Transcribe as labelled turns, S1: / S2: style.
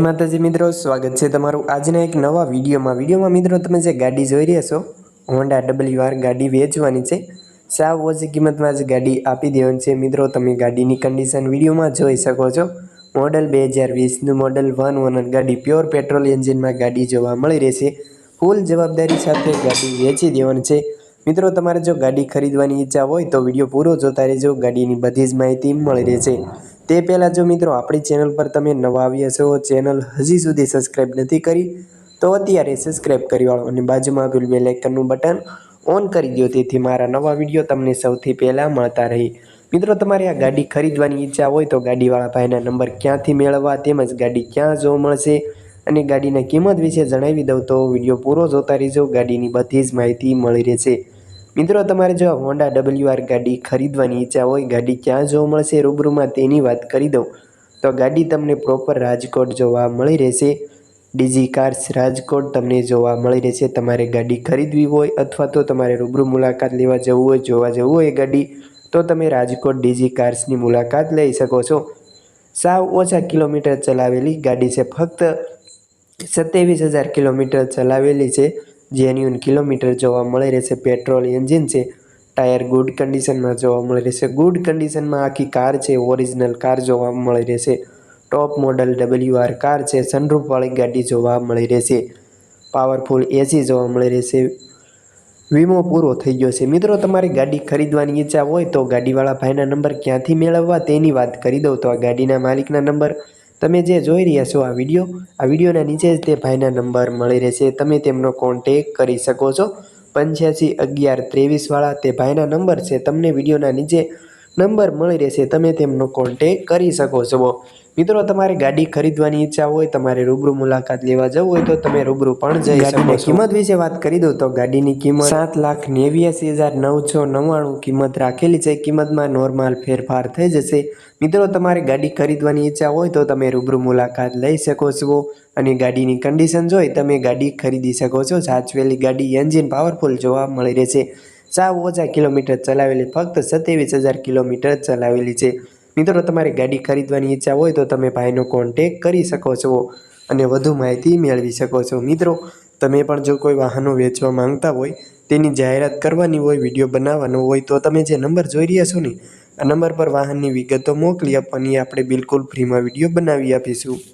S1: માતાજી મિત્રો, સ્વાગત છે તમારું આજના એક નવા વિડીયોમાં. વિડીયોમાં મિત્રો તમે જે ગાડી જોઈ રહ્યા છો હોન્ડા ડબલ્યુ આર ગાડી વેચવાની છે. સાવ ઓછી કિંમતમાં જ ગાડી આપી દેવાની છે. મિત્રો, તમે ગાડીની કન્ડિશન વિડીયોમાં જોઈ શકો છો. મોડલ બે હજાર વીસનું મોડલ વન ઓનર ગાડી પ્યોર પેટ્રોલ એન્જિનમાં ગાડી જોવા મળી રહેશે. ફૂલ જવાબદારી સાથે ગાડી વેચી દેવાની છે. મિત્રો, તમારે જો ગાડી ખરીદવાની ઈચ્છા હોય તો વીડિયો પૂરો જોતા રહેજો. ગાડીની બધી જ માહિતી મળી રહેશે. તે પહેલાં જો મિત્રો આપણી ચેનલ પર તમે નવા આવ્યા છો ચેનલ હજી સુધી સબસ્ક્રાઈબ નથી કરી, તો અત્યારે સબસ્ક્રાઈબ કરી વાળો અને બાજુમાં આવેલું બે લાઇકનનું બટન ઓન કરી દો તેથી મારા નવા વીડિયો તમને સૌથી પહેલાં મળતા રહે. મિત્રો, તમારે આ ગાડી ખરીદવાની ઈચ્છા હોય તો ગાડીવાળા ભાઈના નંબર ક્યાંથી મેળવવા તેમજ ગાડી ક્યાં જોવા મળશે અને ગાડીના કિંમત વિશે જણાવી દઉં તો વીડિયો પૂરો જોતા રહેજો. ગાડીની બધી જ માહિતી મળી રહેશે. મિત્રો, તમારે જો હોન્ડા ડબલ્યુ આર ગાડી ખરીદવાની ઈચ્છા હોય, ગાડી ક્યાં જોવા મળશે રૂબરૂમાં તેની વાત કરી દઉં. તો ગાડી તમને પ્રોપર રાજકોટ જોવા મળી રહેશે. ડીજી કાર્સ રાજકોટ તમને જોવા મળી રહેશે. તમારે ગાડી ખરીદવી હોય અથવા તો તમારે રૂબરૂ મુલાકાત લેવા જવું હોય, જોવા જવું હોય ગાડી, તો તમે રાજકોટ ડીજી કાર્સની મુલાકાત લઈ શકો છો. સાવ ઓછા કિલોમીટર ચલાવેલી ગાડી છે. ફક્ત સત્યાવીસ હજાર કિલોમીટર ચલાવેલી છે. જેન્યુન કિલોમીટર જોવા મળી રહેશે. પેટ્રોલ એન્જિન છે. ટાયર ગુડ કન્ડિશનમાં જોવા મળી રહેશે. ગુડ કન્ડિશનમાં આખી કાર છે. ઓરિજિનલ કાર જોવા મળી રહેશે. Top model W R car છે. સનરૂફવાળી ગાડી જોવા મળી રહેશે. પાવરફુલ એસી જોવા મળી રહેશે. વીમો પૂરો થઈ ગયો છે. મિત્રો, તમારે ગાડી ખરીદવાની ઈચ્છા હોય તો ગાડીવાળા ભાઈના નંબર ક્યાંથી મેળવવા તેની વાત કરી દઉં. તો આ ગાડીના માલિકના નંબર તમે જે જોઈ રહ્યા છો આ વીડિયો, આ વિડીયોના નીચે જ તે ભાઈના નંબર મળી રહેશે. તમે તેમનો કોન્ટેક કરી શકો છો. પંચ્યાસી અગિયાર ત્રેવીસવાળા તે ભાઈના નંબર છે. તમને વિડીયોના નીચે નંબર મળી રહેશે. તમે તેમનો કોન્ટેક કરી શકો છો. મિત્રો તમારે ગાડી ખરીદવાની ઈચ્છા હોય તમારે રૂબરૂ મુલાકાત લેવા જવું હોય તો તમે રૂબરૂ પણ જઈ શકો કિંમત વિશે વાત કરી દઉં તો ગાડીની કિંમત સાત લાખ નેવ્યાસી હજાર નવસો નવ્વાણું કિંમત રાખેલી છે. કિંમતમાં નોર્મલ ફેરફાર થઈ જશે. મિત્રો તમારે ગાડી ખરીદવાની ઈચ્છા હોય તો તમે રૂબરૂ મુલાકાત લઈ શકો છો. અને ગાડીની કન્ડિશન જોઈ તમે ગાડી ખરીદી શકો છો. સાચવેલી ગાડી એન્જિન પાવરફુલ જોવા મળી રહેશે. સાવ ઓછા કિલોમીટર ચલાવેલી, ફક્ત સત્યાવીસ હજાર કિલોમીટર ચલાવેલી છે. મિત્રો, તમારે ગાડી ખરીદવાની ઈચ્છા હોય તો તમે ભાઈનો કોન્ટેક કરી શકો છો અને વધુ માહિતી મેળવી શકો છો. મિત્રો, તમે પણ જો કોઈ વાહનો વેચવા માંગતા હોય, તેની જાહેરાત કરવાની હોય, વીડિયો બનાવવાનો હોય, તો તમે જે નંબર જોઈ રહ્યા છો ને, આ નંબર પર વાહનની વિગતો મોકલી આપવાની આપણે બિલકુલ ફ્રીમાં વીડિયો બનાવી આપીશું.